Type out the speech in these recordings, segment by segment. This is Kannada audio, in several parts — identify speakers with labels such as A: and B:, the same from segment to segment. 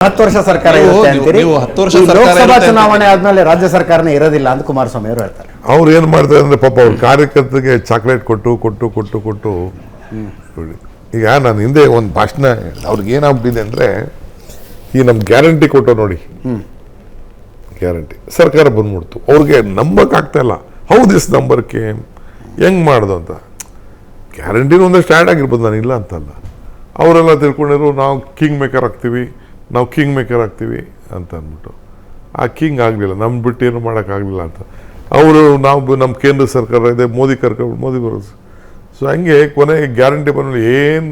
A: ಹತ್ತು ವರ್ಷ ಸರ್ಕಾರ
B: ನೀವು-
A: ಇರುತ್ತೆ ಅಂತೀರಿ?
B: ನೀವು ಹತ್ತು ವರ್ಷ
A: ಈ
B: ಸರ್ಕಾರ
A: ಲೋಕಸಭಾ
B: ಇರುತ್ತೆ
A: ಚುನಾವಣೆ ಆದ್ಮೇಲೆ ರಾಜ್ಯ ಸರ್ಕಾರನೇ ಇರೋದಿಲ್ಲ ಅಂತ ಕುಮಾರಸ್ವಾಮಿ ಅವರು ಹೇಳ್ತಾರೆ.
C: ಅವ್ರು ಏನು ಮಾಡ್ತಾರೆ ಅಂದ್ರೆ ಪಾಪ ಅವ್ರ ಕಾರ್ಯಕರ್ತರಿಗೆ ಚಾಕ್ಲೇಟ್ ಕೊಟ್ಟು ಕೊಟ್ಟು ಕೊಟ್ಟು ಕೊಟ್ಟು. ನೋಡಿ. ಈಗ ನಾನು ಹಿಂದೆ ಒಂದು ಭಾಷಣ ಅವ್ರಿಗೆ ಏನಾಗ್ಬಿಟ್ಟಿದೆ ಅಂದ್ರೆ ಈ ನಮ್ ಗ್ಯಾರಂಟಿ ಕೊಟ್ಟು ನೋಡಿ. ಗ್ಯಾರಂಟಿ. ಸರ್ಕಾರ ಬಂದ್ಬಿಡ್ತು. ಅವ್ರಿಗೆ ನಂಬಕ್ ಆಗ್ತಾ ಇಲ್ಲ. How this number came. ಹೆಂಗ್ ಮಾಡ್ದು ಅಂತ. ಗ್ಯಾರಂಟಿನೂ ಒಂದಷ್ಟು ಆ್ಯಡ್ ಆಗಿರ್ಬೋದು ನಾನು ಇಲ್ಲ ಅಂತಲ್ಲ. ಅವರೆಲ್ಲ ತಿಳ್ಕೊಂಡಿರು ನಾವು ಕಿಂಗ್ ಮೇಕರ್ ಆಗ್ತೀವಿ. ನಾವು ಕಿಂಗ್ ಮೇಕರ್ ಆಗ್ತೀವಿ ಅಂತ ಅಂದ್ಬಿಟ್ಟು. ಆ ಕಿಂಗ್ ಆಗಲಿಲ್ಲ ನಮ್ಮ ಬಿಟ್ಟು ಏನು ಮಾಡೋಕ್ಕಾಗಲಿಲ್ಲ ಅಂತ. ಅವರು ನಾವು ನಮ್ಮ ಕೇಂದ್ರ ಸರ್ಕಾರ ಇದೆ ಮೋದಿ ಕರ್ಕೊಂಡು ಮೋದಿ ಬರೋದು. ಸೊ ಹಂಗೆ ಕೊನೆಗೆ ಗ್ಯಾರಂಟಿ ಬಂದ ಏನು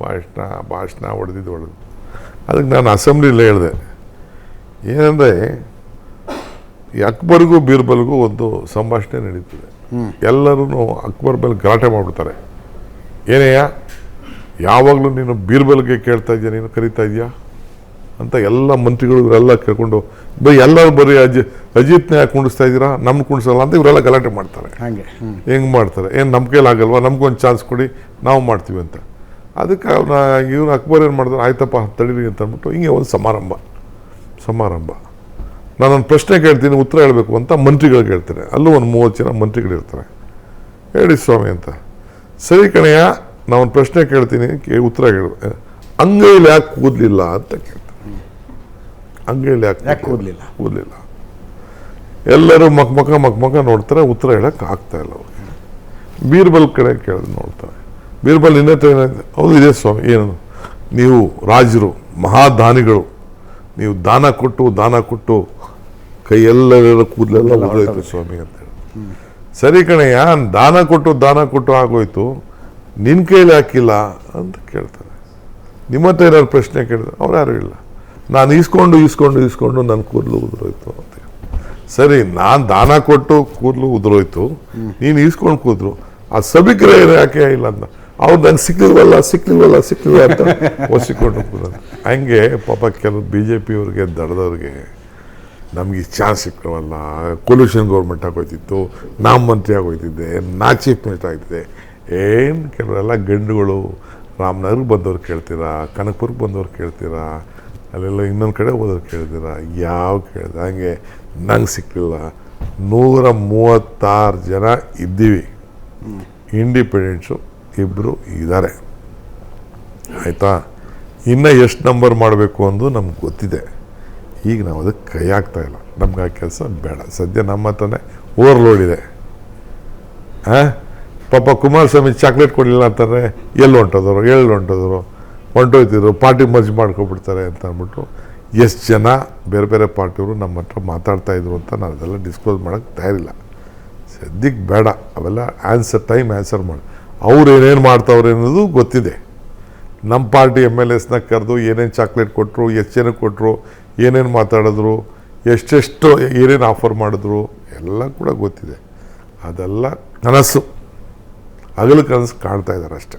C: ಭಾಷಣ ಭಾಷಣ ಹೊಡೆದಿದ್ದು ಹೊಡೆದು. ಅದಕ್ಕೆ ನಾನು ಅಸೆಂಬ್ಲಿಲಿ ಹೇಳಿದೆ. ಏನಂದರೆ ಈ ಅಕ್ಬರ್ಗೂ ಬೀರ್ಬಲ್ಗೂ ಒಂದು ಸಂಭಾಷಣೆ ನಡೀತದೆ. ಎಲ್ಲರೂ ಅಕ್ಬರ್ ಮೇಲೆ ಗಲಾಟೆ ಮಾಡ್ಬಿಡ್ತಾರೆ. ಏನೇಯ? ಯಾವಾಗಲೂ ನೀನು ಬೀರ್ಬಲ್ಗೆ ಕೇಳ್ತಾ ಇದೆಯಾ ನೀನು ಕರಿತಾ ಇದೆಯಾ? ಅಂತ ಎಲ್ಲ ಮಂತ್ರಿಗಳು ಇವರೆಲ್ಲ ಕೇಳ್ಕೊಂಡು ಬೈ ಎಲ್ಲರೂ ಬರೀ ಅಜಿ ಅಜಿತ್ನ ಯಾಕೆ ಕುಣಿಸ್ತಾ ಇದ್ದೀರಾ? ನಮ್ಮ ಕುಣಿಸಲ್ಲ ಅಂತ ಇವರೆಲ್ಲ ಗಲಾಟೆ ಮಾಡ್ತಾರೆ.
A: ಹಂಗೆ.
C: ಹೆಂಗೆ ಮಾಡ್ತಾರೆ? ಏನು ನಮ್ಮ ಕೈಲಾಗಲ್ವಾ ನಮಗೊಂದು ಚಾನ್ಸ್ ಕೊಡಿ ನಾವು ಮಾಡ್ತೀವಿ ಅಂತ. ಅದಕ್ಕೆ ಅವ್ನ ಇವ್ನು ಅಕ್ಬರ್ ಏನು ಮಾಡಿದ್ರು? ಆಯ್ತಪ್ಪ ತಡೀರಿ ಅಂತ ಅಂದ್ಬಿಟ್ಟು ಹಿಂಗೆ ಒಂದು ಸಮಾರಂಭ. ಸಮಾರಂಭ. ನಾನೊಂದು ಪ್ರಶ್ನೆ ಕೇಳ್ತೀನಿ ಉತ್ತರ ಹೇಳಬೇಕು ಅಂತ ಮಂತ್ರಿಗಳಿಗೆ ಹೇಳ್ತಾರೆ ಅಲ್ಲೂ ಒಂದು ಮೂವತ್ತು ಜನ ಮಂತ್ರಿಗಳಿರ್ತಾರೆ ಹೇಳಿ ಸ್ವಾಮಿ ಅಂತ. ಸರಿ ಕಣೆಯ ನಾವೊಂದು ಪ್ರಶ್ನೆ ಕೇಳ್ತೀನಿ ಕೇ ಉತ್ತರ ಹೇಳು. ಅಂಗೈಲಿ ಯಾಕೆ ಕೂದಲಿಲ್ಲ ಅಂತ ಕೇಳ್ತಾರೆ ಅಂಗೈಲಿ ಯಾಕೆ
A: ಕೂರ್ಲಿಲ್ಲ ಕೂದಲಿಲ್ಲ.
C: ಎಲ್ಲರೂ ಮಕ್ಮಕ ಮಕ್ಮಕ ಮಕ್ ಮಕ ನೋಡ್ತಾರೆ ಉತ್ತರ ಹೇಳಕ್ಕೆ ಆಗ್ತಾ ಇಲ್ಲ ಅವ್ರಿಗೆ. ಬೀರ್ಬಲ್ ಕಡೆ ಕೇಳಿದ್ರು ನೋಡ್ತಾರೆ. ಬೀರ್ಬಲ್ ಏನಾಯ್ತು ಹೌದು ಇದೆ ಸ್ವಾಮಿ ಏನು? ನೀವು ರಾಜರು ಮಹಾದಾನಿಗಳು ನೀವು ದಾನ ಕೊಟ್ಟು ದಾನ ಕೊಟ್ಟು ಕೈಯೆಲ್ಲ ಕೂದಲೆಲ್ಲ ಉದುರೋಯ್ತು ಸ್ವಾಮಿ ಅಂತ ಹೇಳಿ. ಸರಿ ಕಣಯ್ಯ ದಾನ ಕೊಟ್ಟು ದಾನ ಕೊಟ್ಟು ಆಗೋಯ್ತು ನಿನ್ನ ಕೈಲಿ ಹಾಕಿಲ್ಲ ಅಂತ ಕೇಳ್ತಾರೆ. ನಿಮ್ಮ ಹತ್ರ ಏನಾದ್ರು ಪ್ರಶ್ನೆ ಕೇಳಿದ್ರೆ ಅವ್ರು ಯಾರು ಇಲ್ಲ. ನಾನು ಈಸ್ಕೊಂಡು ಈಸ್ಕೊಂಡು ಈಸ್ಕೊಂಡು ನನ್ನ ಕೂದಲು ಉದುರೋಯ್ತು ಅಂತ ಸರಿ, ನಾನು ದಾನ ಕೊಟ್ಟು ಕೂದಲು ಉದುರೋಯ್ತು. ನೀನು ಈಸ್ಕೊಂಡು ಕೂದ್ರು ಆ ಸಭಿಕರ ಯಾಕೆ ಇಲ್ಲ ಅಂತ. ಅವ್ರು ನಂಗೆ ಸಿಕ್ಲಿಲ್ವಲ್ಲ ಸಿಕ್ಲಿಲ್ವಲ್ಲ ಸಿಕ್ಕಿಲ್ವ ಅಂತ ಒಸಿಕೊಂಡು ಹಂಗೆ ಪಾಪ ಕೆಲವು ಬಿ ಜೆ ಪಿಯವ್ರಿಗೆ ದಡದವ್ರಿಗೆ ನಮ್ಗೆ ಚಾನ್ಸ್ ಸಿಕ್ಕವಲ್ಲ ಕೊಲ್ಯೂಷನ್ ಗೌರ್ಮೆಂಟ್ ಆಗೋಯ್ತಿತ್ತು. ನಾ ಮಂತ್ರಿ ಆಗೋಯ್ತಿದ್ದೆ. ನಾ ಚೀಫ್ ಮಿನಿಸ್ಟರ್ ಆಗ್ತಿದ್ದೆ ಏನು ಕೆಲವರೆಲ್ಲ ಗಂಡುಗಳು, ರಾಮನಗರ್ಗೆ ಬಂದವ್ರು ಕೇಳ್ತೀರಾ ಕನಕಪುರಕ್ಕೆ ಬಂದವ್ರು ಕೇಳ್ತೀರಾ ಅಲ್ಲೆಲ್ಲ ಇನ್ನೊಂದು ಕಡೆ ಓದೋದು ಕೇಳ್ತೀರಾ ಯಾವ ಕೇಳಿದೆ? ಹಾಗೆ ನಂಗೆ ಸಿಕ್ಕಲಿಲ್ಲ ನೂರ ಮೂವತ್ತಾರು ಜನ ಇದ್ದೀವಿ. ಇಂಡಿಪೆಂಡೆಂಟ್ಸು ಇಬ್ಬರು ಇದ್ದಾರೆ ಆಯಿತಾ? ಇನ್ನು ಎಷ್ಟು ನಂಬರ್ ಮಾಡಬೇಕು ಅಂದು ನಮ್ಗೆ ಗೊತ್ತಿದೆ. ಈಗ ನಾವು ಅದಕ್ಕೆ ಕೈ ಇಲ್ಲ. ನಮ್ಗೆ ಆ ಕೆಲಸ ಬೇಡ. ಸದ್ಯ ನಮ್ಮ ಹತ್ರನೇ ಓವರ್ಲೋಡ್ ಇದೆ. ಹಾಂ ಪಾಪ ಕುಮಾರಸ್ವಾಮಿ ಚಾಕ್ಲೇಟ್ ಕೊಡಲಿಲ್ಲ ಅಂತಾರೆ ಎಲ್ಲಿ ಹೊಂಟೋದ್ರು ಎಲ್ಲಿ ಹೊಂಟೋದ್ರು ಹೊಂಟೋಯ್ತಿದ್ರು, ಪಾರ್ಟಿ ಮರ್ಜ್ ಮಾಡ್ಕೊಬಿಡ್ತಾರೆ ಅಂತ ಅಂದ್ಬಿಟ್ಟು ಎಷ್ಟು ಜನ ಬೇರೆ ಬೇರೆ ಪಾರ್ಟಿಯವರು ನಮ್ಮ ಹತ್ರ ಮಾತಾಡ್ತಾ ಇದ್ರು ಅಂತ ನಾನು ಅದೆಲ್ಲ ಡಿಸ್ಕ್ಲೋಸ್ ಮಾಡೋಕ್ಕೆ ತಯಾರಿಲ್ಲ. ಸದ್ಯಕ್ಕೆ ಬೇಡ, ಅವೆಲ್ಲ ಆನ್ಸರ್ ಟೈಮ್ ಆನ್ಸರ್ ಮಾಡಿ. ಅವ್ರು ಏನೇನು ಮಾಡ್ತಾವ್ರೆ ಅನ್ನೋದು ಗೊತ್ತಿದೆ. ನಮ್ಮ ಪಾರ್ಟಿ ಎಂ ಎಲ್ ಎಸ್ನ ಕರೆದು ಏನೇನು ಚಾಕ್ಲೇಟ್ ಕೊಟ್ಟರು ಎಷ್ಟು ಜನಕ್ಕೆ ಕೊಟ್ಟರು ಏನೇನು ಮಾತಾಡಿದ್ರು, ಎಷ್ಟೆಷ್ಟು ಏನೇನು ಆಫರ್ ಮಾಡಿದ್ರು, ಎಲ್ಲ ಕೂಡ ಗೊತ್ತಿದೆ. ಅದೆಲ್ಲ ಕನಸು. ಹಗಲು ಕನಸು ಕಾಣ್ತಾ ಇದ್ದಾರೆ ಅಷ್ಟೇ.